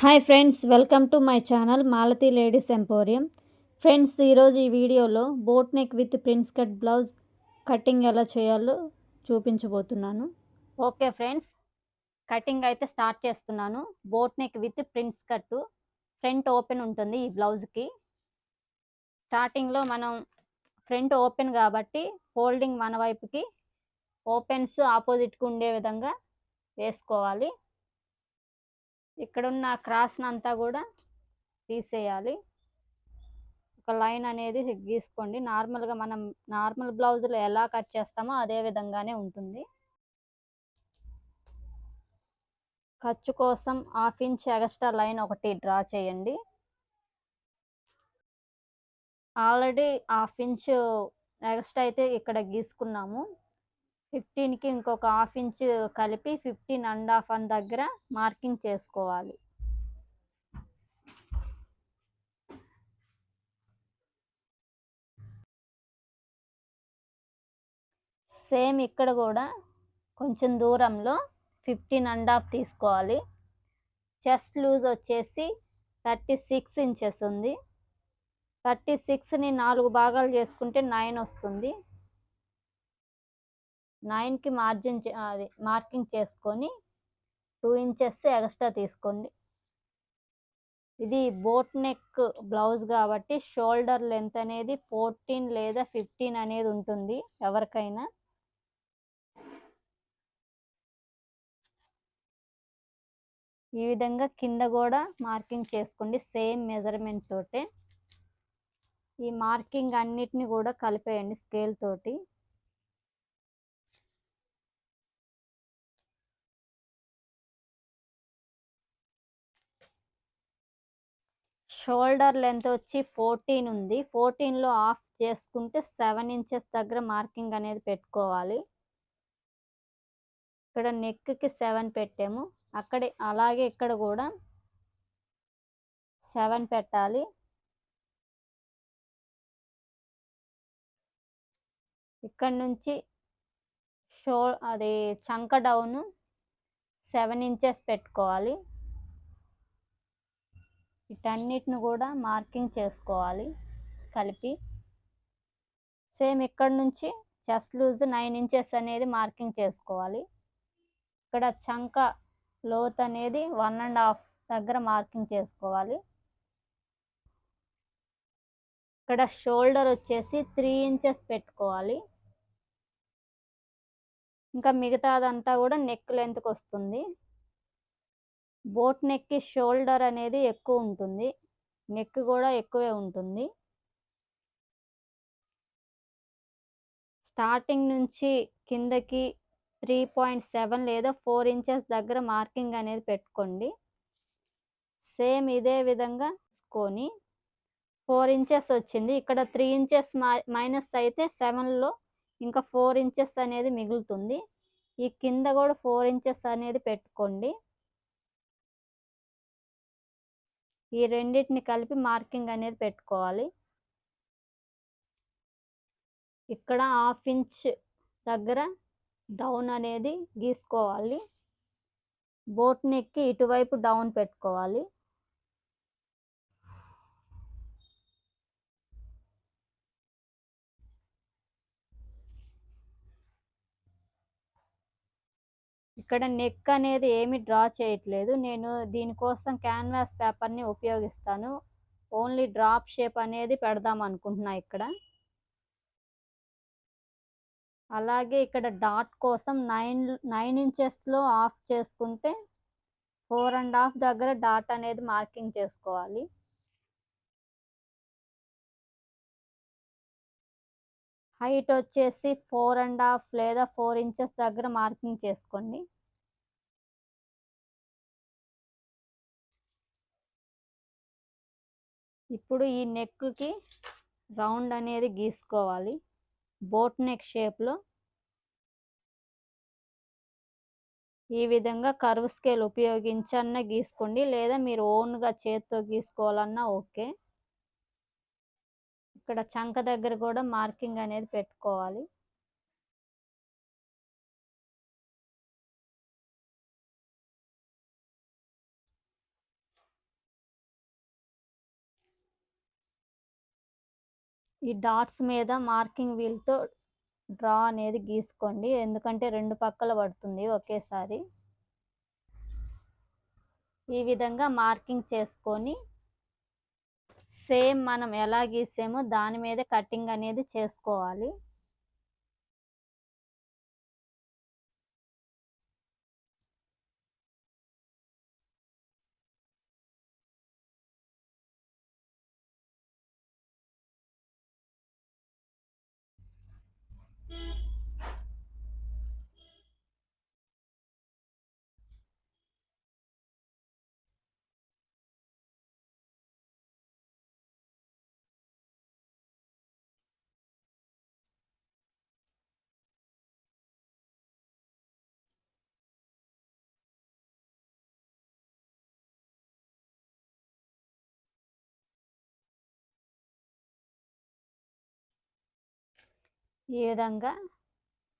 Hi friends welcome to my channel Malathi ladies emporium. Friends ఈరోజు ఈ వీడియోలో boat neck with prince cut blouse cutting ఎలా చేయాలో చూపించబోతున్నాను. ఓకే ఫ్రెండ్స్ కటింగ్ అయితే స్టార్ట్ చేస్తున్నాను. Boat neck with prince cut front open ఉంటుంది ఈ బ్లౌజ్కి. స్టార్టింగ్లో మనం ఫ్రంట్ ఓపెన్ కాబట్టి ఫోల్డింగ్ మన వైపుకి ఓపెన్స్ ఆపోజిట్కి ఉండే విధంగా వేసుకోవాలి. ఇక్కడున్న క్రాస్ని అంతా కూడా తీసేయాలి. ఒక లైన్ అనేది గీసుకోండి. నార్మల్గా మనం నార్మల్ బ్లౌజులు ఎలా కట్ చేస్తామో అదే విధంగానే ఉంటుంది. ఖర్చు కోసం హాఫ్ ఇంచ్ ఎక్స్ట్రా లైన్ ఒకటి డ్రా చేయండి. ఆల్రెడీ హాఫ్ ఇంచ్ ఎగస్ట్రా అయితే ఇక్కడ గీసుకున్నాము. ఫిఫ్టీన్కి ఇంకొక హాఫ్ ఇంచ్ కలిపి ఫిఫ్టీన్ అండ్ హాఫ్ అని దగ్గర మార్కింగ్ చేసుకోవాలి. సేమ్ ఇక్కడ కూడా కొంచెం దూరంలో ఫిఫ్టీన్ అండ్ హాఫ్ తీసుకోవాలి. చెస్ట్ లూజ్ వచ్చేసి థర్టీ సిక్స్ ఇంచెస్ ఉంది. థర్టీ సిక్స్ని నాలుగు భాగాలు చేసుకుంటే నైన్ వస్తుంది. నైన్కి మార్జిన్ అది మార్కింగ్ చేసుకొని టూ ఇంచెస్ ఎక్స్ట్రా తీసుకోండి. ఇది బోట్ నెక్ బ్లౌజ్ కాబట్టి షోల్డర్ లెంత్ అనేది ఫోర్టీన్ లేదా ఫిఫ్టీన్ అనేది ఉంటుంది ఎవరికైనా. ఈ విధంగా కింద కూడా మార్కింగ్ చేసుకోండి సేమ్ మెజర్మెంట్ తోటే. ఈ మార్కింగ్ అన్నిటిని కూడా కలిపేయండి స్కేల్ తోటి. షోల్డర్ లెంత్ వచ్చి ఫోర్టీన్ ఉంది. ఫోర్టీన్లో ఆఫ్ చేసుకుంటే సెవెన్ ఇంచెస్ దగ్గర మార్కింగ్ అనేది పెట్టుకోవాలి. ఇక్కడ నెక్కి సెవెన్ పెట్టాము. అక్కడే అలాగే ఇక్కడ కూడా సెవెన్ పెట్టాలి. ఇక్కడ నుంచి షో అది చంక డౌన్ సెవెన్ ఇంచెస్ పెట్టుకోవాలి. వీటన్నిటిని కూడా మార్కింగ్ చేసుకోవాలి కలిపి. సేమ్ ఇక్కడ నుంచి చెస్ట్ లూజ్ నైన్ ఇంచెస్ అనేది మార్కింగ్ చేసుకోవాలి. ఇక్కడ చంక లోత్ అనేది వన్ అండ్ హాఫ్ దగ్గర మార్కింగ్ చేసుకోవాలి. ఇక్కడ షోల్డర్ వచ్చేసి త్రీ ఇంచెస్ పెట్టుకోవాలి. ఇంకా మిగతాదంతా కూడా నెక్ లెంత్కి వస్తుంది. బోట్ నెక్కి షోల్డర్ అనేది ఎక్కువ ఉంటుంది. నెక్ కూడా ఎక్కువే ఉంటుంది. స్టార్టింగ్ నుంచి కిందకి త్రీ పాయింట్ సెవెన్ లేదా ఫోర్ ఇంచెస్ దగ్గర మార్కింగ్ అనేది పెట్టుకోండి. సేమ్ ఇదే విధంగా చూసుకొని ఫోర్ ఇంచెస్ వచ్చింది. ఇక్కడ త్రీ ఇంచెస్ మైనస్ అయితే సెవెన్లో ఇంకా ఫోర్ ఇంచెస్ అనేది మిగులుతుంది. ఈ కింద కూడా ఫోర్ ఇంచెస్ అనేది పెట్టుకోండి. ఈ రెండింటిని కలిపి మార్కింగ్ అనేది పెట్టుకోవాలి. ఇక్కడ హాఫ్ ఇంచ్ దగ్గర డౌన్ అనేది గీసుకోవాలి. బోట్ నెక్కి ఇటువైపు డౌన్ పెట్టుకోవాలి. ఇక్కడ నెక్ అనేది ఏమి డ్రా చేయట్లేదు. నేను దీనికోసం క్యాన్వాస్ పేపర్ని ఉపయోగిస్తాను. ఓన్లీ డ్రాప్ షేప్ అనేది పెడదాం అనుకుంటున్నా ఇక్కడ. అలాగే ఇక్కడ డాట్ కోసం నైన్ నైన్ ఇంచెస్లో ఆఫ్ చేసుకుంటే ఫోర్ అండ్ హాఫ్ దగ్గర డాట్ అనేది మార్కింగ్ చేసుకోవాలి. హైట్ వచ్చేసి ఫోర్ అండ్ హాఫ్ లేదా ఫోర్ ఇంచెస్ దగ్గర మార్కింగ్ చేసుకోండి. ఇప్పుడు ఈ నెక్కి రౌండ్ అనేది గీసుకోవాలి. బోట్ నెక్ షేప్లో ఈ విధంగా కర్వ్ స్కేల్ ఉపయోగించన్న గీసుకోండి. లేదా మీరు ఓన్గా చేతితో గీసుకోవాలన్నా ఓకే. ఇక్కడ చంక దగ్గర కూడా మార్కింగ్ అనేది పెట్టుకోవాలి. ఈ డాట్స్ మీద మార్కింగ్ వీల్తో డ్రా అనేది గీసుకోండి. ఎందుకంటే రెండు పక్కల పడుతుంది ఒకేసారి. ఈ విధంగా మార్కింగ్ చేసుకొని సేమ్ మనం ఎలా గీసామో దాని మీద కటింగ్ అనేది చేసుకోవాలి. ఈ విధంగా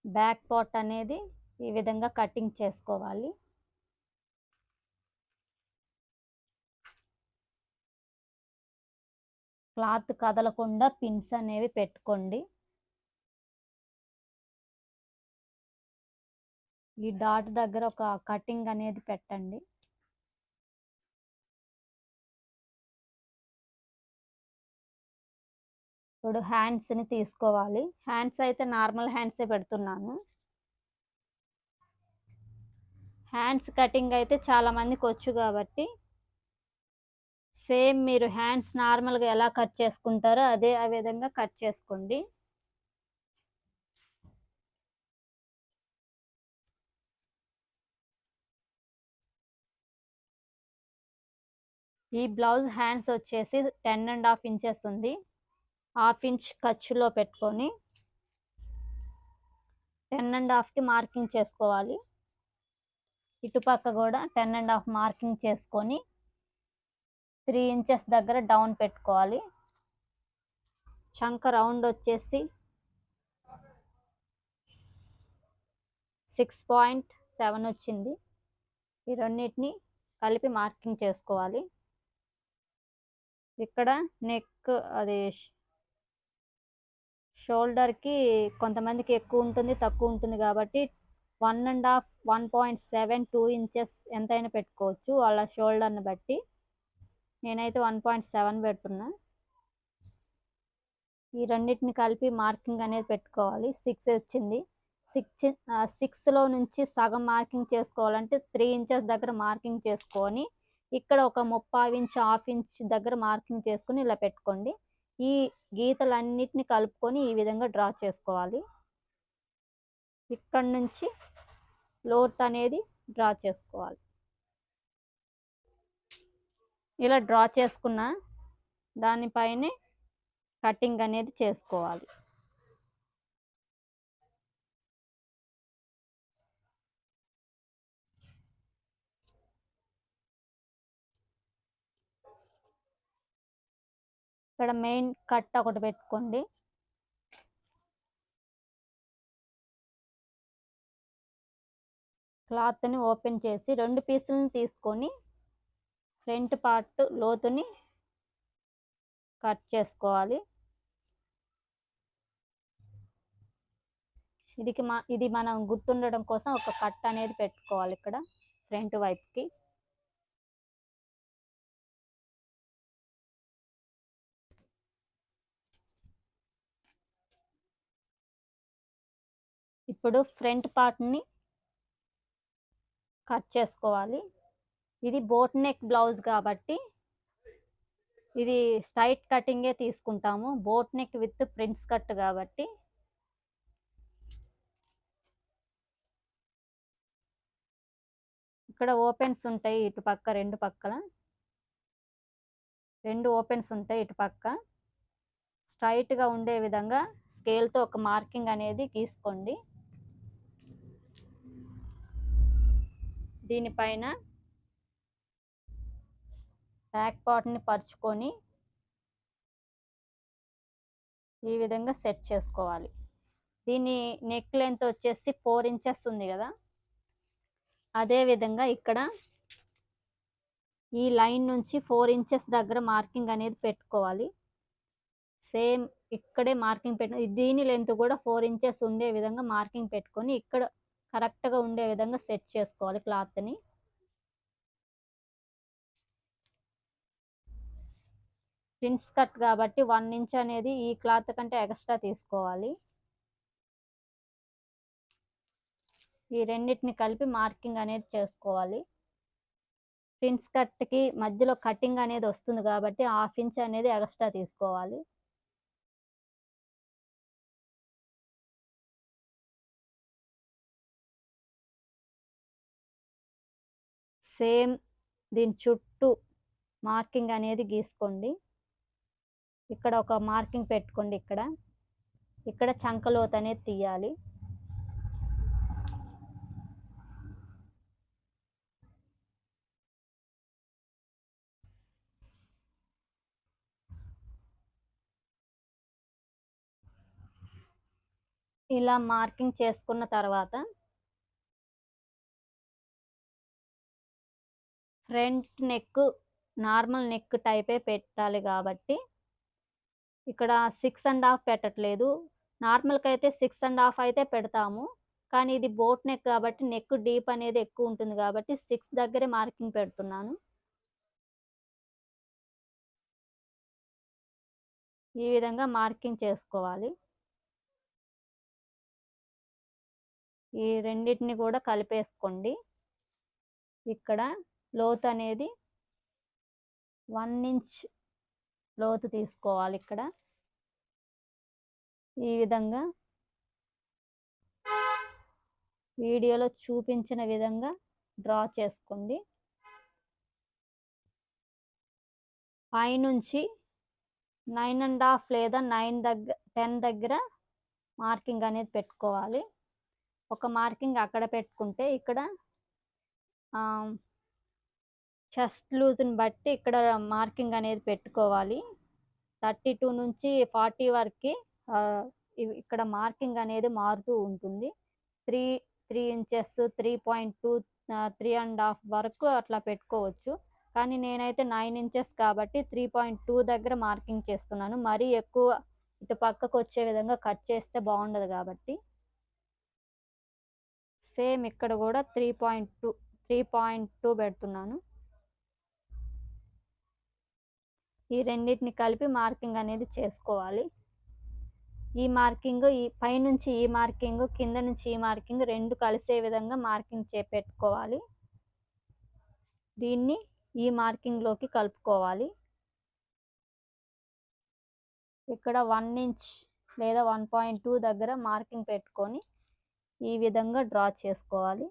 బ్యాక్ పార్ట్ అనేది ఈ విధంగా కటింగ్ చేసుకోవాలి. క్లాత్ కదలకుండా పిన్స్ అనేవి పెట్టుకోండి. ఈ డాట్ దగ్గర ఒక కటింగ్ అనేది పెట్టండి. ఇప్పుడు హ్యాండ్స్ని తీసుకోవాలి. హ్యాండ్స్ అయితే నార్మల్ హ్యాండ్సే పెడుతున్నాను. హ్యాండ్స్ కటింగ్ అయితే చాలా మందికి వచ్చు కాబట్టి సేమ్ మీరు హ్యాండ్స్ నార్మల్గా ఎలా కట్ చేసుకుంటారో అదే ఆ విధంగా కట్ చేసుకోండి. ఈ బ్లౌజ్ హ్యాండ్స్ వచ్చేసి టెన్ అండ్ హాఫ్ ఇంచెస్ ఉంది. హాఫ్ ఇంచ్ ఖర్చులో పెట్టుకొని టెన్ అండ్ హాఫ్కి మార్కింగ్ చేసుకోవాలి. ఇటుపక్క కూడా టెన్ అండ్ హాఫ్ మార్కింగ్ చేసుకొని త్రీ ఇంచెస్ దగ్గర డౌన్ పెట్టుకోవాలి. చంక రౌండ్ వచ్చేసి సిక్స్ పాయింట్ సెవెన్ వచ్చింది. ఈ రెండింటిని కలిపి మార్కింగ్ చేసుకోవాలి. ఇక్కడ నెక్ అది షోల్డర్కి కొంతమందికి ఎక్కువ ఉంటుంది తక్కువ ఉంటుంది కాబట్టి one and half one point seven two inches ఎంతైనా పెట్టుకోవచ్చు వాళ్ళ షోల్డర్ని బట్టి. నేనైతే వన్ పాయింట్ సెవెన్ పెడుతున్నా. ఈ రెండింటిని కలిపి మార్కింగ్ అనేది పెట్టుకోవాలి. సిక్స్ వచ్చింది. సిక్స్ సిక్స్లో నుంచి సగం మార్కింగ్ చేసుకోవాలంటే త్రీ ఇంచెస్ దగ్గర మార్కింగ్ చేసుకొని ఇక్కడ ఒక ముప్పై ఇంచ్ హాఫ్ ఇంచ్ దగ్గర మార్కింగ్ చేసుకొని ఇలా పెట్టుకోండి. ఈ గీతలన్నిటిని కలుపుకొని ఈ విధంగా డ్రా చేసుకోవాలి. ఇక్కడ నుంచి లోత్ అనేది డ్రా చేసుకోవాలి. ఇలా డ్రా చేసుకున్న దానిపైనే కటింగ్ అనేది చేసుకోవాలి. ఇక్కడ మెయిన్ కట్ ఒకటి పెట్టుకోండి. క్లాత్ని ఓపెన్ చేసి రెండు పీసులను తీసుకొని ఫ్రంట్ పార్ట్ లోతుని కట్ చేసుకోవాలి. ఇది మా ఇది మనం గుర్తుండడం కోసం ఒక కట్ అనేది పెట్టుకోవాలి ఇక్కడ ఫ్రంట్ వైపుకి. ఇప్పుడు ఫ్రంట్ పార్ట్ని కట్ చేసుకోవాలి. ఇది బోట్ నెక్ బ్లౌజ్ కాబట్టి ఇది స్ట్రైట్ కటింగే తీసుకుంటాము. Boat neck with prints cut కాబట్టి ఇక్కడ ఓపెన్స్ ఉంటాయి ఇటు పక్క రెండు పక్కల. రెండు ఓపెన్స్ ఉంటాయి ఇటు పక్క. స్ట్రైట్గా ఉండే విధంగా స్కేల్తో ఒక మార్కింగ్ అనేది గీసుకోండి. దీనిపైన బ్యాక్ పార్ట్ని పరుచుకొని ఈ విధంగా సెట్ చేసుకోవాలి. దీని నెక్ లెంత్ వచ్చేసి ఫోర్ ఇంచెస్ ఉంది కదా. అదే విధంగా ఇక్కడ ఈ లైన్ నుంచి ఫోర్ ఇంచెస్ దగ్గర మార్కింగ్ అనేది పెట్టుకోవాలి. సేమ్ ఇక్కడే మార్కింగ్ పెట్టు దీని లెంత్ కూడా ఫోర్ ఇంచెస్ ఉండే విధంగా మార్కింగ్ పెట్టుకొని ఇక్కడ కరెక్ట్గా ఉండే విధంగా సెట్ చేసుకోవాలి క్లాత్ని. ప్రిన్స్ కట్ కాబట్టి వన్ ఇంచ్ అనేది ఈ క్లాత్ కంటే ఎక్స్ట్రా తీసుకోవాలి. ఈ రెండింటిని కలిపి మార్కింగ్ అనేది చేసుకోవాలి. ప్రిన్స్ కట్కి మధ్యలో కటింగ్ అనేది వస్తుంది కాబట్టి హాఫ్ ఇంచ్ అనేది ఎక్స్ట్రా తీసుకోవాలి. సేమ్ దీని చుట్టూ మార్కింగ్ అనేది గీసుకోండి. ఇక్కడ ఒక మార్కింగ్ పెట్టుకోండి ఇక్కడ. ఇక్కడ చంకలోత అనేది తీయాలి. ఇలా మార్కింగ్ చేసుకున్న తర్వాత ఫ్రంట్ నెక్ నార్మల్ నెక్ టైపే పెట్టాలి కాబట్టి ఇక్కడ సిక్స్ అండ్ హాఫ్ పెట్టట్లేదు. నార్మల్కి అయితే సిక్స్ అండ్ హాఫ్ అయితే పెడతాము. కానీ ఇది బోట్ నెక్ కాబట్టి నెక్ డీప్ అనేది ఎక్కువ ఉంటుంది కాబట్టి సిక్స్ దగ్గరే మార్కింగ్ పెడుతున్నాను. ఈ విధంగా మార్కింగ్ చేసుకోవాలి. ఈ రెండింటిని కూడా కలిపేసుకోండి. ఇక్కడ లోతు అనేది వన్ ఇంచ్ లోతు తీసుకోవాలి ఇక్కడ. ఈ విధంగా వీడియోలో చూపించిన విధంగా డ్రా చేసుకోండి. పైనుంచి నైన్ అండ్ హాఫ్ లేదా నైన్ దగ్గర టెన్ దగ్గర మార్కింగ్ అనేది పెట్టుకోవాలి. ఒక మార్కింగ్ అక్కడ పెట్టుకుంటే ఇక్కడ చెస్ట్ లూజ్ని బట్టి ఇక్కడ మార్కింగ్ అనేది పెట్టుకోవాలి. థర్టీ టూ నుంచి ఫార్టీ వరకు ఇక్కడ మార్కింగ్ అనేది మారుతూ ఉంటుంది. Three three inches three point two three and half వరకు అట్లా పెట్టుకోవచ్చు. కానీ నేనైతే నైన్ ఇంచెస్ కాబట్టి త్రీ పాయింట్ టూ దగ్గర మార్కింగ్ చేస్తున్నాను. మరీ ఎక్కువ ఇటు పక్కకు వచ్చే విధంగా కట్ చేస్తే బాగుండదు కాబట్టి. సేమ్ ఇక్కడ కూడా three point two three point two పెడుతున్నాను. ఈ రెండింటిని కలిపి మార్కింగ్ అనేది చేసుకోవాలి. ఈ మార్కింగ్ ఈ పైనుంచి ఈ మార్కింగ్ కింద నుంచి ఈ మార్కింగ్ రెండు కలిసే విధంగా మార్కింగ్ చేపెట్టుకోవాలి దీన్ని ఈ మార్కింగ్లోకి కలుపుకోవాలి. ఇక్కడ వన్ ఇంచ్ లేదా వన్ పాయింట్ టూ దగ్గర మార్కింగ్ పెట్టుకొని ఈ విధంగా డ్రా చేసుకోవాలి.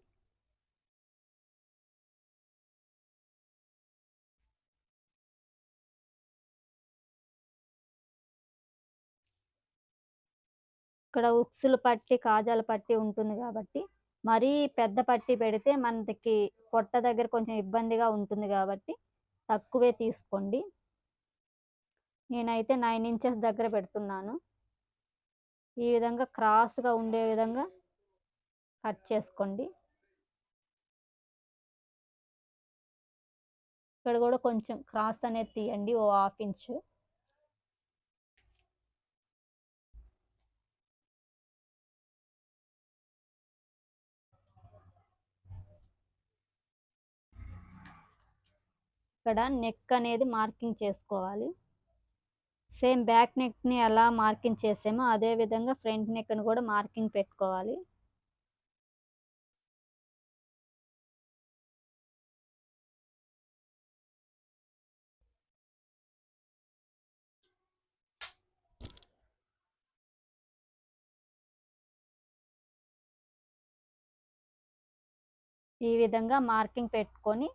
ఇక్కడ ఉక్సులు పట్టి కాజాల పట్టి ఉంటుంది కాబట్టి మరీ పెద్ద పట్టి పెడితే మనకి పొట్ట దగ్గర కొంచెం ఇబ్బందిగా ఉంటుంది కాబట్టి తక్కువే తీసుకోండి. నేనైతే నైన్ ఇంచెస్ దగ్గర పెడుతున్నాను. ఈ విధంగా క్రాస్గా ఉండే విధంగా కట్ చేసుకోండి. ఇక్కడ కూడా కొంచెం క్రాస్ అనేది తీయండి ఓ హాఫ్ ఇంచు. ఇక్కడ నెక్ అనేది మార్కింగ్ చేసుకోవాలి. సేమ్ బ్యాక్ నెక్ని ఎలా మార్కింగ్ చేసామో అదే విధంగా ఫ్రంట్ నెక్ని కూడా మార్కింగ్ పెట్టుకోవాలి. ఈ విధంగా మార్కింగ్ పెట్టుకొని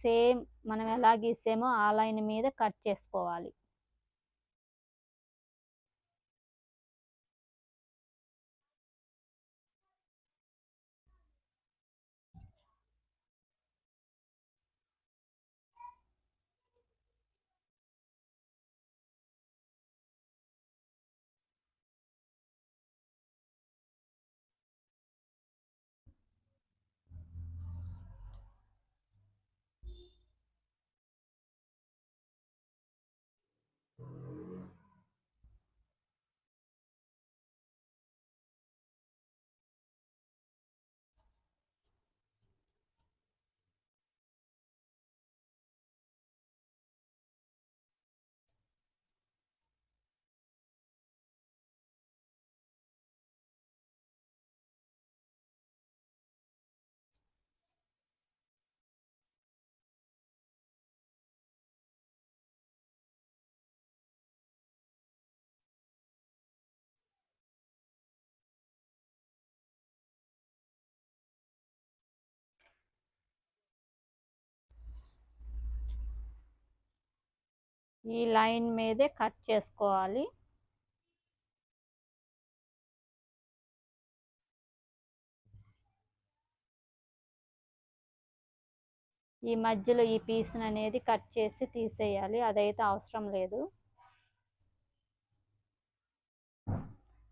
సేమ్ మనం ఎలా గీసామో ఆ లైన్ మీద కట్ చేసుకోవాలి. ఈ లైన్ మీదే కట్ చేసుకోవాలి. ఈ మధ్యలో ఈ పీస్ని అనేది కట్ చేసి తీసేయాలి. అదైతే అవసరం లేదు.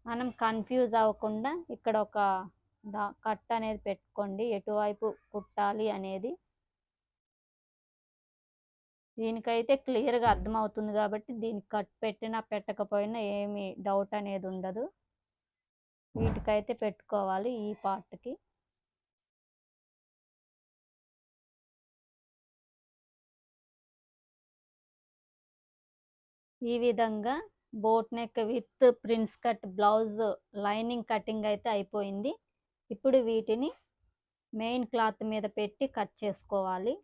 మనం కన్ఫ్యూజ్ అవ్వకుండా ఇక్కడ ఒక కట్ అనేది పెట్టుకోండి. ఎటువైపు కుట్టాలి అనేది. దీనికైతే క్లియర్గా అర్థమవుతుంది కాబట్టి దీనికి కట్ పెట్టినా పెట్టకపోయినా ఏమి డౌట్ అనేది ఉండదు. వీటికైతే పెట్టుకోవాలి ఈ పార్ట్కి. ఈ విధంగా boat neck with prince cut blouse lining cutting అయితే అయిపోయింది. ఇప్పుడు వీటిని మెయిన్ క్లాత్ మీద పెట్టి కట్ చేసుకోవాలి.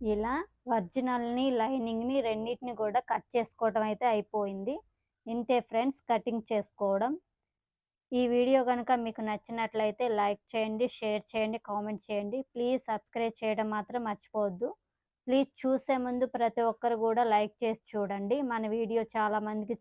ఇలా ఒరిజినల్ని లైనింగ్ని రెండింటిని కూడా కట్ చేసుకోవడం అయితే అయిపోయింది. ఇంతే ఫ్రెండ్స్ కటింగ్ చేసుకోవడం. ఈ వీడియో కనుక మీకు నచ్చినట్లయితే లైక్ చేయండి షేర్ చేయండి కామెంట్ చేయండి. ప్లీజ్ సబ్స్క్రైబ్ చేయడం మాత్రం మర్చిపోవద్దు. ప్లీజ్ చూసే ముందు ప్రతి ఒక్కరు కూడా లైక్ చేసి చూడండి. మన వీడియో చాలామందికి